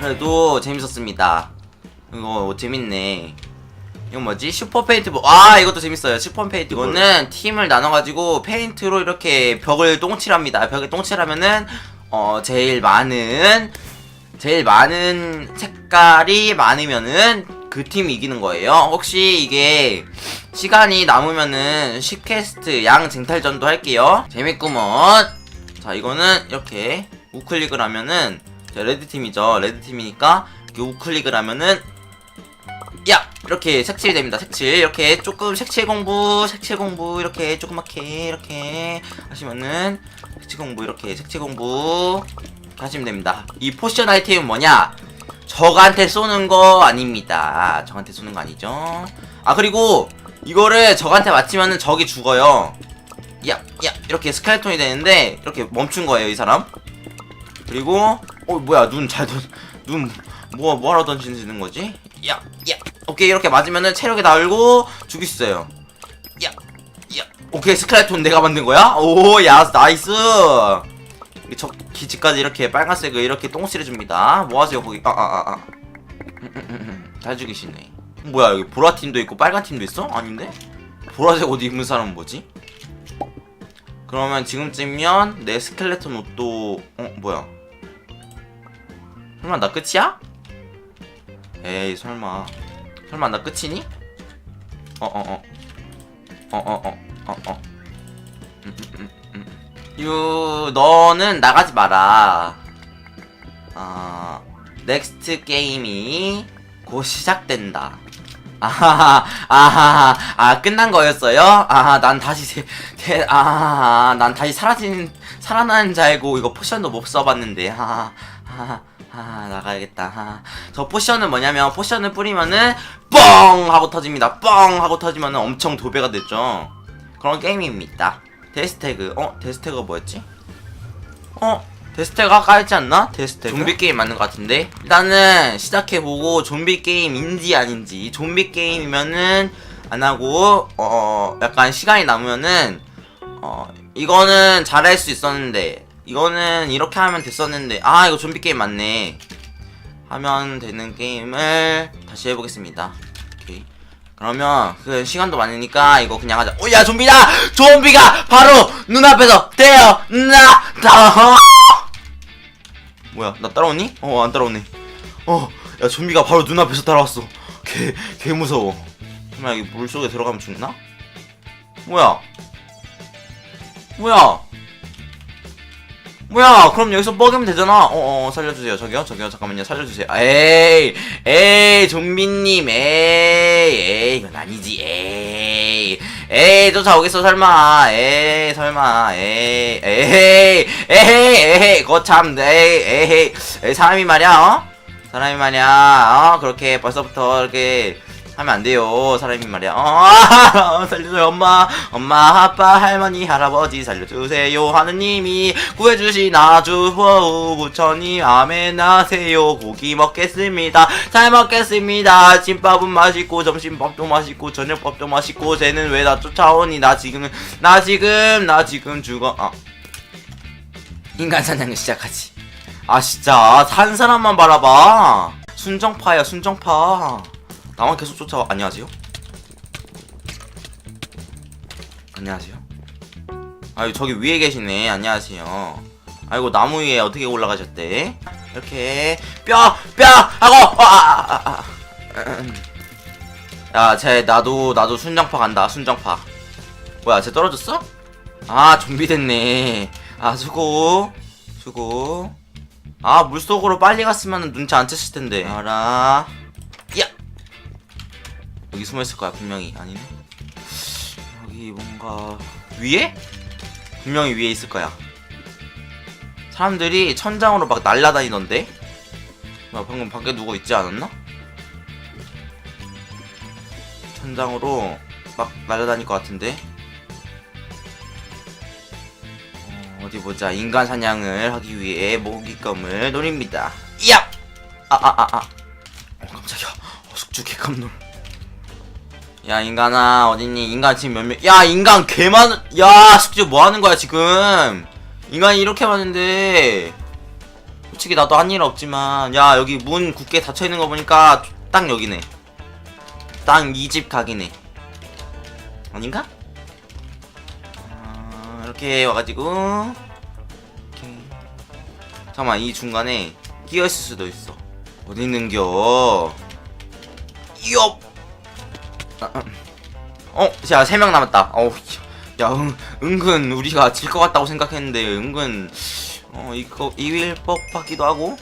그래도 재밌었습니다. 이거 재밌네. 이건 뭐지? 슈퍼 페인트볼. 아, 이것도 재밌어요. 슈퍼 페인트. 이거는 팀을 나눠가지고 페인트로 이렇게 벽을 똥칠합니다. 벽에 똥칠하면은, 어, 제일 많은, 제일 많은 색깔이 많으면은 그 팀이 이기는 거예요. 혹시 이게 시간이 남으면은 10캐스트 양 쟁탈전도 할게요. 재밌구먼. 자, 이거는 이렇게 우클릭을 하면은 자, 레드팀이죠. 레드팀이니까 우클릭을 하면은 야! 이렇게 색칠이 됩니다. 색칠. 이렇게 조금 색칠 공부, 색칠 공부 이렇게 조그맣게 이렇게 하시면은 색칠 공부 이렇게 색칠 공부 하시면 됩니다. 이 포션 아이템은 뭐냐? 적한테 쏘는 거 아닙니다. 적한테 쏘는 거 아니죠. 아 그리고 이거를 적한테 맞히면은 적이 죽어요. 야, 야, 이렇게 스켈레톤이 되는데 이렇게 멈춘 거예요, 이 사람. 그리고 어 뭐야 눈 잘 던, 눈 뭐, 뭐하러 던지는 거지? 야, 야, 오케이 이렇게 맞으면은 체력이 죽일 수 있어요. 야, 야, 오케이 스켈레톤 내가 만든 거야? 오, 야, 나이스. 이저 기지까지 이렇게 빨간색을 이렇게 똥칠해 줍니다. 뭐 하세요 거기? 아, 아, 아, 아. 잘 죽이시네. 뭐야 여기 보라 팀도 있고 빨간 팀도 있어? 아닌데? 보라색 옷 입은 사람은 뭐지? 그러면 지금쯤이면 내 스켈레톤 옷도 어 뭐야? 설마 나 끝이야? 에이 설마. 설마 나 끝이니? 어어어. 어어어 어어. 음, 유 너는 나가지 마라. 아 넥스트 게임이 곧 시작된다. 아하하 아하하. 아 끝난 거였어요? 아난 다시 아난 다시 사라진 살아나는 줄 알고 이거 포션도 못 써봤는데. 하하 하하 아 나가야겠다. 아, 저 포션은 뭐냐면 포션을 뿌리면은 뻥! 하고 터집니다. 뻥! 하고 터지면은 엄청 도배가 됐죠. 그런 게임입니다. 데스태그. 어? 데스태그가 뭐였지? 어? 데스태그 아까 했지 않나? 데스태그? 좀비 게임 맞는 것 같은데? 일단은 시작해보고 좀비 게임인지 아닌지. 좀비 게임이면은 안 하고 어 약간 시간이 남으면은 어 이거는 잘할 수 있었는데 이거는 이렇게 하면 됐었는데 아 이거 좀비 게임 맞네. 하면 되는 게임을 다시 해보겠습니다. 오케이. 그러면 그 시간도 많으니까 이거 그냥 하자. 오야 좀비다! 좀비가 바로 눈앞에서 태어났다! 뭐야 나 따라오니? 어 안 따라오네. 어야 좀비가 바로 눈앞에서 따라왔어. 개, 개 무서워. 설마 여기 물속에 들어가면 죽나? 뭐야? 뭐야 뭐야 그럼 여기서 뻐기면 되잖아. 어어 어, 살려주세요. 저기요 저기요. 잠깐만요. 살려주세요. 에이 에이 좀비님. 에이 에이 이건 아니지. 에이 에이 쫓아오겠어 설마. 에이 설마. 에이 에이 에이 에이 거참 에이 에이 에이 사람이 말이야 어? 사람이 말이야 어? 그렇게 벌써부터 이렇게 하면 안 돼요 사람이 말이야. 어 살려줘요 엄마. 엄마 아빠 할머니 할아버지 살려주세요. 하느님이 구해주신 아주 보우 부처님 아멘 하세요. 고기 먹겠습니다. 잘 먹겠습니다. 김밥은 맛있고 점심밥도 맛있고 저녁밥도 맛있고 쟤는 왜 나 쫓아오니? 나 지금 나 지금 나 지금 죽어. 아 인간 사냥을 시작하지. 아 진짜. 산 사람만 바라봐. 순정파야 순정파 나만 계속 쫓아와 안녕하세요? 안녕하세요? 아유 저기 위에 계시네. 안녕하세요. 아이고 나무 위에 어떻게 올라가셨대? 이렇게 뼈 뼈 하고 어, 아, 아, 아. 야 쟤 나도 나도 순정파 간다 순정파. 뭐야 쟤 떨어졌어? 아 좀비 됐네. 아 수고 수고. 아 물속으로 빨리 갔으면 눈치 안 챘을 텐데. 알아. 야 여기 숨어 있을 거야 분명히. 아니네? 여기 뭔가 위에? 분명히 위에 있을 거야. 사람들이 천장으로 막 날라다니던데? 나 방금 밖에 누구 있지 않았나? 천장으로 막 날아다닐 것 같은데? 어, 어디 보자. 인간 사냥을 하기 위해 모기껌을 노립니다. 야! 아아아아. 아, 아. 어 깜짝이야. 어, 숙주 개깜놀 야 인간아 어딨니 인간 지금 몇명 야 인간 개 많은 야 숙주 뭐하는 거야 지금 인간이 이렇게 많은데 솔직히 나도 한 일 없지만 야 여기 문 굳게 닫혀 있는 거 보니까 딱 여기네. 딱 이 집 각이네. 아닌가? 아, 이렇게 와가지고 이렇게 잠깐만 이 중간에 끼어 있을 수도 있어. 어디 있는겨? 이업. 어, 자, 세 명 남았다. 어우, 야, 은, 은근 우리가 질 것 같다고 생각했는데, 은근, 어, 이거, 이길 법 같기도 하고.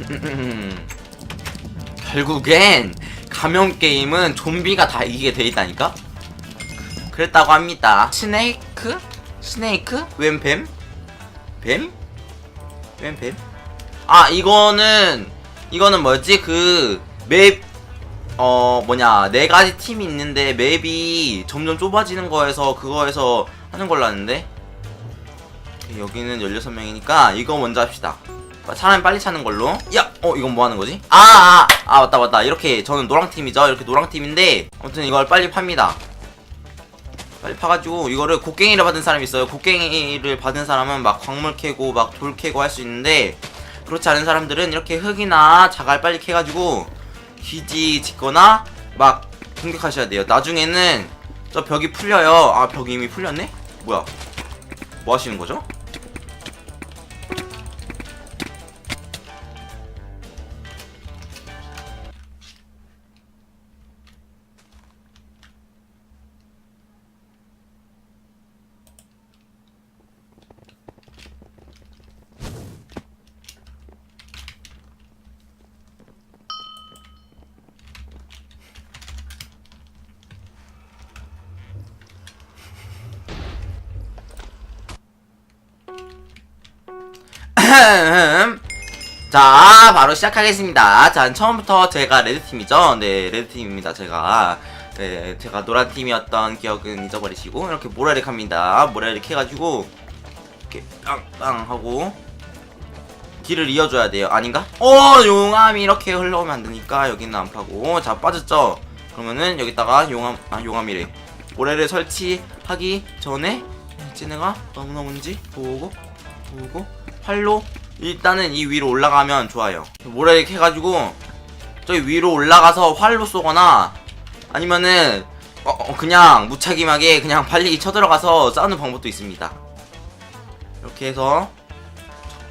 결국엔, 감염 게임은 좀비가 다 이기게 돼 있다니까? 그랬다고 합니다. 스네이크? 스네이크? 웬 뱀? 뱀? 웬 뱀? 아, 이거는, 이거는 뭐였지? 그, 맵, 어 뭐냐 네 가지 팀이 있는데 맵이 점점 좁아지는 거에서 그거에서 하는 걸로 아는데? 여기는 16명이니까 이거 먼저 합시다. 사람이 빨리 차는 걸로. 야! 어 이건 뭐 하는 거지? 아, 아, 아 맞다 맞다. 이렇게 저는 노랑팀이죠. 이렇게 노랑팀인데 아무튼 이걸 빨리 팝니다. 빨리 파가지고 이거를 곡괭이를 받은 사람이 있어요. 곡괭이를 받은 사람은 막 광물 캐고 막 돌 캐고 할 수 있는데 그렇지 않은 사람들은 이렇게 흙이나 자갈 빨리 캐가지고 기지 짓거나 막 공격하셔야 돼요. 나중에는 저 벽이 풀려요. 아, 벽이 이미 풀렸네? 뭐야? 뭐 하시는 거죠? 자, 바로 시작하겠습니다. 자, 처음부터 제가 레드팀이죠? 네, 레드팀입니다, 제가. 네, 제가 노란팀이었던 기억은 잊어버리시고, 이렇게 모래를 갑니다. 모래를 캐가지고, 이렇게 빵빵 하고, 길을 이어줘야 돼요. 아닌가? 어, 용암이 이렇게 흘러오면 안 되니까, 여기는 안 파고. 자, 빠졌죠? 그러면은, 여기다가 용암, 아, 용암이래. 모래를 설치하기 전에, 쟤네가 너무너무인지 보고, 보고, 활로 일단은 이 위로 올라가면 좋아요. 모래 이렇게 해가지고 저기 위로 올라가서 활로 쏘거나 아니면은 어, 어, 그냥 무차김하게 그냥 빨리 쳐들어가서 싸우는 방법도 있습니다. 이렇게 해서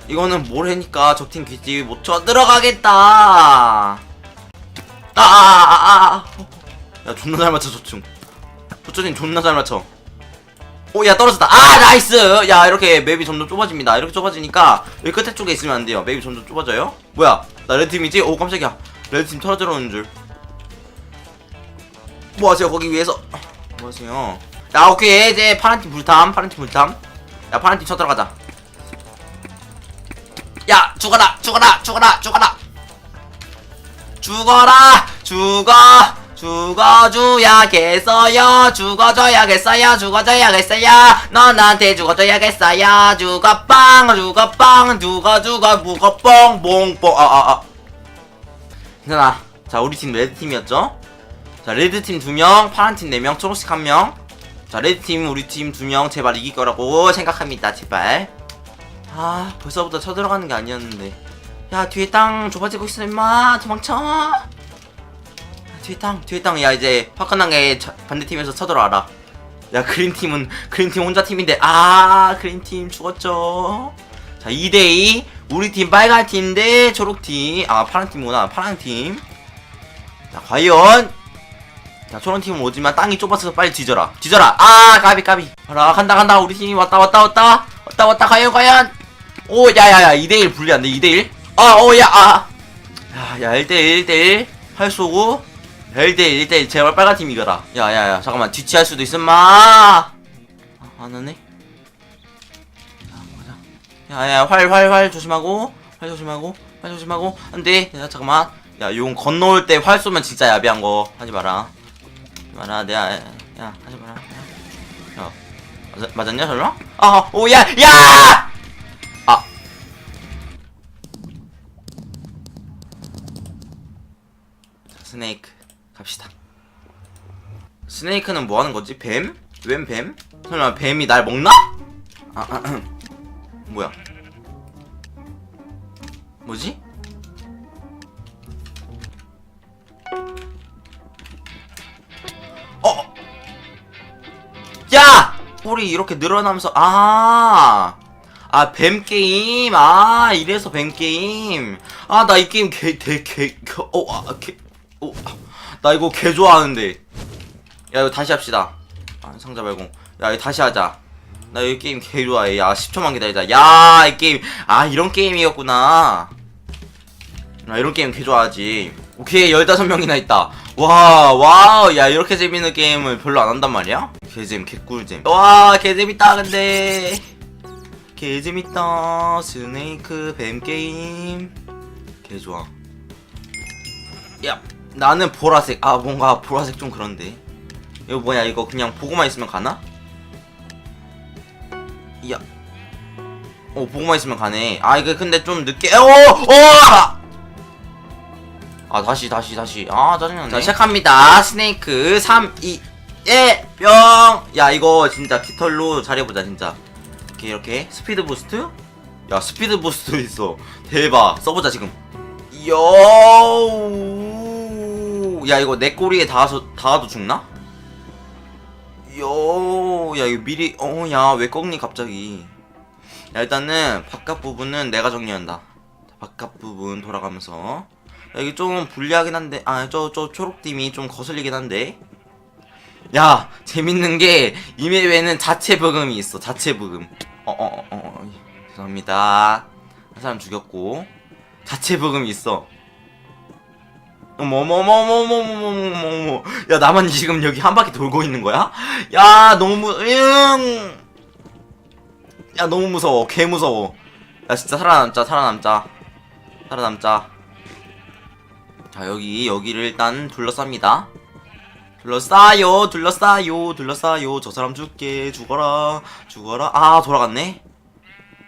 이거는 모래니까 적팀 귀지 못 쳐들어가겠다! 아아아아. 아, 아, 아. 야 존나 잘 맞춰 저충 저충님 존나 잘 맞춰 오, 야, 떨어졌다. 아, 나이스! 야, 이렇게 맵이 점점 좁아집니다. 이렇게 좁아지니까, 여기 끝에 쪽에 있으면 안 돼요. 맵이 점점 좁아져요. 뭐야? 나 레드팀이지? 오, 깜짝이야. 레드팀 털어 들어 오는 줄. 뭐 하세요, 거기 위에서. 뭐 하세요? 야, 오케이. 이제 파란팀 불탐, 파란팀 불탐. 야, 파란팀 쳐 들어가자. 야, 죽어라! 죽어라! 죽어라! 죽어라! 죽어라! 죽어! 죽어줘야겠어요. 죽어줘야겠어요. 죽어줘야겠어요. 너 나한테 죽어줘야겠어요. 죽어빵 죽어빵 죽어 죽어 무거뽕 뽕뽕. 아아아. 괜찮아 자 우리 팀 레드팀이었죠? 자 레드팀 2명 파란팀 4명 초록색 1명. 자 레드팀 우리 팀 2명 제발 이길 거라고 생각합니다 제발. 아 벌써부터 쳐들어가는 게 아니었는데. 야 뒤에 땅 좁아지고 있어 임마. 도망쳐 뒤에 땅, 뒤에 땅. 야, 이제 화끈하게 차- 반대팀에서 쳐들어와라. 야, 그린팀은, 그린팀 혼자 팀인데, 아, 그린팀 죽었죠. 자, 2대2. 우리 팀 빨간 팀 대 초록팀. 아, 파란 팀이구나. 파란 팀. 자, 과연. 자, 초록 팀은 오지만 땅이 좁아서 빨리 뒤져라. 뒤져라. 아, 까비, 까비. 봐라, 간다, 간다. 우리 팀이 왔다, 왔다, 왔다. 왔다, 왔다. 과연, 과연. 오, 야, 야, 야. 2대1 불리한데, 2대1. 아, 오, 야, 아. 야, 야, 1대1, 1대1. 활 쏘고. 1대1 1대1 제발 빨간 팀 이겨라. 야야야 잠깐만. 뒤치할 수도 있음 마. 아, 안 하네? 야야 활 활 활 조심하고 활 조심하고 활 조심하고. 안돼. 야 잠깐만. 야 용 건너올 때 활 쏘면 진짜 야비한 거. 하지 마라. 하지 마라. 내가 야, 야 하지 마라. 야. 맞, 맞았냐 설마? 아오야야! 아 스네이크는 뭐 하는 거지? 뱀? 웬 뱀? 설마 뱀이 날 먹나? 아, 아, 뭐야? 뭐지? 어! 야! 뿔이 이렇게 늘어나면서 아! 아, 뱀 게임. 아, 이래서 뱀 게임. 아, 나 이 게임 개, 개, 개, 개, 어, 아, 개, 어, 나 이거 개 좋아하는데. 야, 이거 다시 합시다. 아, 상자 말고. 야, 이거 다시 하자. 나 이 게임 개 좋아해. 야, 10초만 기다리자. 야, 이 게임. 아, 이런 게임이었구나. 나 이런 게임 개 좋아하지. 오케이, 15명이나 있다. 와, 와우. 야, 이렇게 재밌는 게임을 별로 안 한단 말이야? 개잼, 개꿀잼. 와, 개재밌다, 근데. 개재밌다. 스네이크 뱀 게임. 개 좋아. 야, 나는 보라색. 아, 뭔가 보라색 좀 그런데. 이거 뭐냐, 이거 그냥 보고만 있으면 가나? 야. 어, 보고만 있으면 가네. 아, 이거 근데 좀 늦게. 어! 어! 아, 다시, 다시, 다시. 아, 짜증나네. 자, 시작합니다. 스네이크 3, 2, 1, 뿅! 야, 이거 진짜 깃털로 잘해보자, 진짜. 이렇게, 이렇게. 스피드 부스트? 야, 스피드 부스트 있어. 대박. 써보자, 지금. 요! 야, 이거 내 꼬리에 닿아서, 닿아도 죽나? 요, 야, 이거 미리, 어, 야, 왜 꺾니, 갑자기. 야, 일단은, 바깥 부분은 내가 정리한다. 자, 바깥 부분 돌아가면서. 야, 이게 좀 불리하긴 한데, 아, 저, 저 초록팀이 좀 거슬리긴 한데. 야, 재밌는 게, 이 맵에는 자체 부금이 있어, 자체 부금. 어, 어, 어, 어, 어, 죄송합니다. 한 사람 죽였고. 자체 부금이 있어. 어머머머머머머머머머 야 나만 지금 여기 한 바퀴 돌고 있는 거야? 야 너무 응. 야 너무 무서워. 개 무서워. 야 진짜 살아남자 살아남자. 살아남자. 자 여기 여기를 일단 둘러쌉니다. 둘러싸요 둘러싸요 둘러싸요. 저 사람 죽게. 죽어라 죽어라. 아 돌아갔네.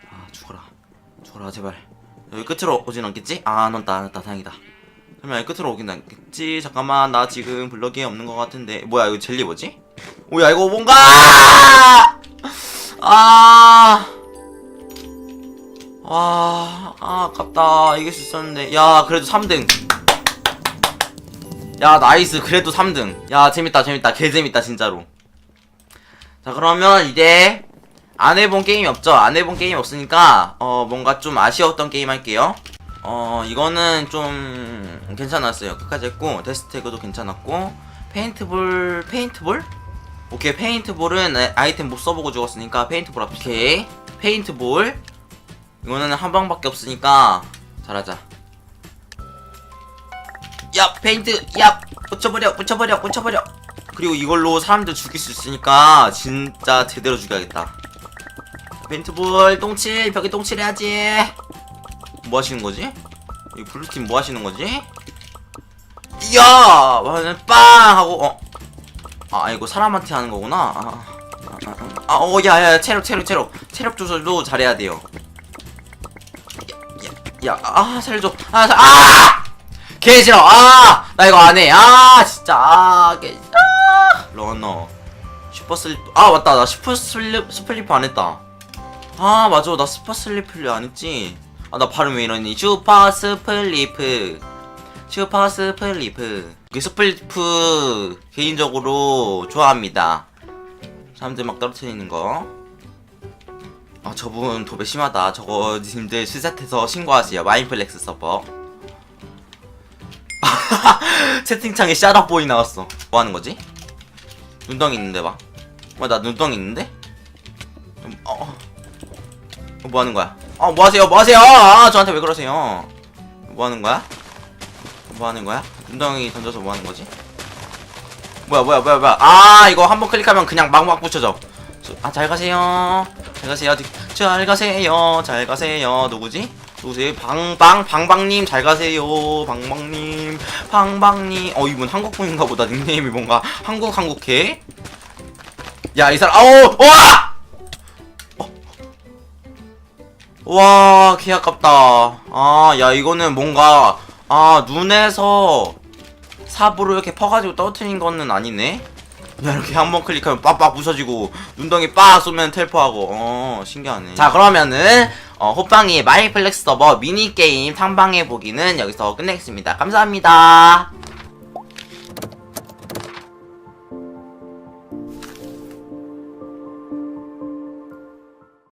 아 죽어라. 죽어라 제발. 여기 끝으로 오진 않겠지? 아, 안 왔다, 다행이다. 설마 끝으로 오긴 않겠지? 잠깐만, 나 지금 블럭이 없는 것 같은데. 뭐야, 이거 젤리 뭐지? 오야, 이거 뭔가! 아! 와, 아, 아깝다. 이길 수 있었는데. 야, 그래도 3등. 야, 나이스. 그래도 3등. 야, 재밌다, 재밌다. 개 재밌다, 진짜로. 자, 그러면 이제 안 해본 게임이 없죠? 안 해본 게임이 없으니까 어 뭔가 좀 아쉬웠던 게임 할게요 어 이거는 좀 괜찮았어요. 끝까지 했고 데스태그도 괜찮았고 페인트볼 페인트볼? 오케이 페인트볼은 아- 아이템 못 써보고 죽었으니까 페인트볼 합시다. 오케이. 페인트볼. 이거는 한 방밖에 없으니까 잘하자. 야 페인트 야 묻혀버려 묻혀버려 묻혀버려. 그리고 이걸로 사람들 죽일 수 있으니까 진짜 제대로 죽여야겠다. 벤트볼 똥칠 벽에 똥칠해야지 뭐 하시는 거지? 이 블루팀 뭐 하시는 거지? 이야 빵! 하고 어. 아 이거 사람한테 하는 거구나. 아어 야 야 체력 체력 체력. 체력 조절도 잘해야 돼요. 야아 살려줘. 아, 살- 아! 개 싫어. 아 나 이거 안 해. 아 진짜. 아개 아! 러너. 슈퍼 슬리프 아 맞다. 나 슈퍼 슬리프 스플리프 안 했다. 아 맞아. 나 슈퍼 슬리프를 안 했지 아 나 발음 왜 이러니? 슈퍼 스 플리프. 슈퍼 스 플리프. 이 스플리프 개인적으로 좋아합니다. 사람들 막 떨어뜨리는 거. 아 저분 도배 심하다. 저거 님들 스샷해서 신고하세요. 마인플렉스 서버. 채팅창에 샤라보이 나왔어. 뭐 하는 거지? 눈덩이 있는데 봐 뭐야 나 눈덩이 있는데? 음, 어, 어. 어, 뭐 하는 거야? 어, 뭐 하세요? 뭐 하세요? 아, 저한테 왜 그러세요? 뭐 하는 거야? 뭐 하는 거야? 눈덩이 던져서 뭐 하는 거지? 뭐야, 뭐야, 뭐야, 뭐야. 아, 이거 한 번 클릭하면 그냥 막막 붙여져. 저- 아, 잘 가세요. 잘 가세요. 잘 가세요. 잘 가세요. 누구지? 누구세요? 방방 방방님 잘 가세요. 방방님 방방님. 어 이분 한국분인가 보다. 닉네임이 뭔가 한국 한국해. 야 이 사람 아우 와. 와, 개 아깝다. 아, 야, 이거는 뭔가, 아, 눈에서 삽으로 이렇게 퍼가지고 떨어뜨린 거는 아니네? 야, 이렇게 한 번 클릭하면 빡빡 부서지고, 눈덩이 빡 쏘면 텔포하고, 어, 신기하네. 자, 그러면은, 어, 호빵이 마이플렉스 서버 미니게임 탐방해보기는 여기서 끝내겠습니다. 감사합니다.